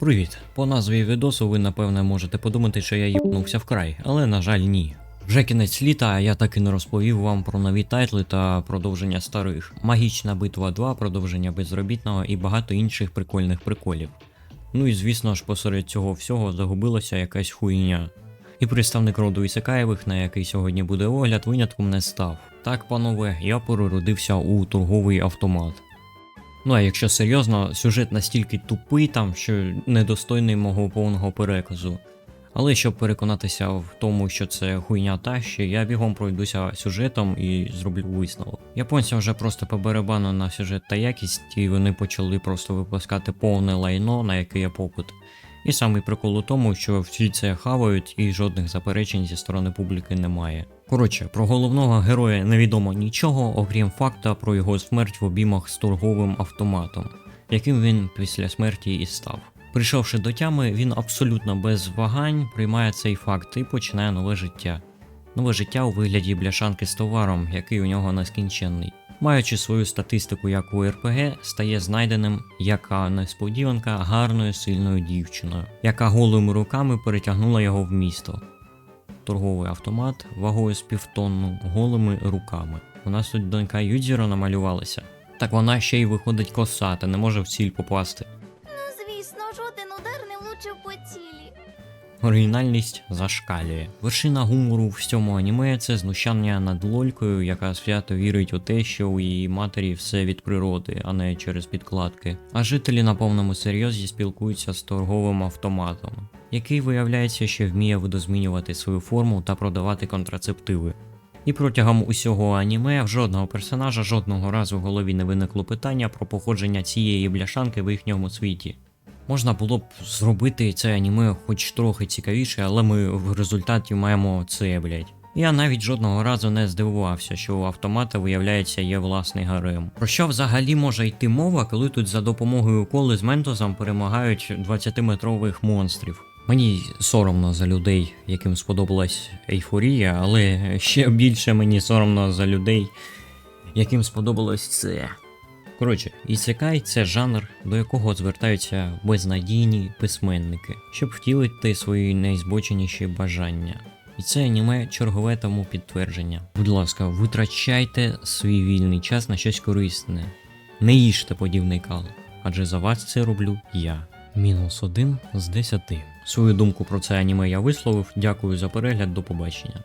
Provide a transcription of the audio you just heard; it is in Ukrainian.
Привіт! По назві відосу ви напевне можете подумати, що я їбнувся вкрай, але на жаль, ні. Вже кінець літа, а я так і не розповів вам про нові тайтли та продовження старих. Магічна битва 2, продовження безробітного і багато інших прикольних приколів. Ну і звісно ж, посеред цього всього загубилася якась хуйня. І представник роду Ісакаєвих, на який сьогодні буде огляд, винятком не став. Так, панове, я переродився у торговий автомат. Ну а якщо серйозно, сюжет настільки тупий там, що недостойний мого повного переказу. Але щоб переконатися в тому, що це хуйня та ще, я бігом пройдуся сюжетом і зроблю висновок. Японцям вже просто по барабану на сюжет та якість, і вони почали просто випускати повне лайно, на яке є попит. І самий прикол у тому, що всі це хавають і жодних заперечень зі сторони публіки немає. Коротше, про головного героя невідомо нічого, окрім факта про його смерть в обіймах з торговим автоматом, яким він після смерті і став. Прийшовши до тями, він абсолютно без вагань приймає цей факт і починає нове життя. Нове життя у вигляді бляшанки з товаром, який у нього нескінченний. Маючи свою статистику як у РПГ, стає знайденим яка несподіванка гарною сильною дівчиною, яка голими руками перетягнула його в місто. Торговий автомат вагою з півтонну голими руками. У нас тут донька Юдзіро намалювалася. Так вона ще й виходить косата, не може в ціль попасти. Ну, звісно, жоден удар не влучив по цілі. Оригінальність зашкалює. Вершина гумору в цьому аніме це знущання над лолькою, яка свято вірить у те, що у її матері все від природи, а не через підкладки. А жителі на повному серйозі спілкуються з торговим автоматом, який виявляється, що вміє видозмінювати свою форму та продавати контрацептиви. І протягом усього аніме в жодного персонажа жодного разу в голові не виникло питання про походження цієї бляшанки в їхньому світі. Можна було б зробити це аніме хоч трохи цікавіше, але ми в результаті маємо це, блять. Я навіть жодного разу не здивувався, що у автомата, виявляється, є власний гарем. Про що взагалі може йти мова, коли тут за допомогою коли з ментозом перемагають 20-метрових монстрів? Мені соромно за людей, яким сподобалась ейфорія, але ще більше мені соромно за людей, яким сподобалось це. Коротше, ісекай це жанр, до якого звертаються безнадійні письменники, щоб втілити свої найзбоченіші бажання. І це аніме чергове тому підтвердження. Будь ласка, витрачайте свій вільний час на щось корисне. Не їжте подібний кал, адже за вас це роблю я. Мінус один з 10. Свою думку про це аніме я висловив. Дякую за перегляд, до побачення.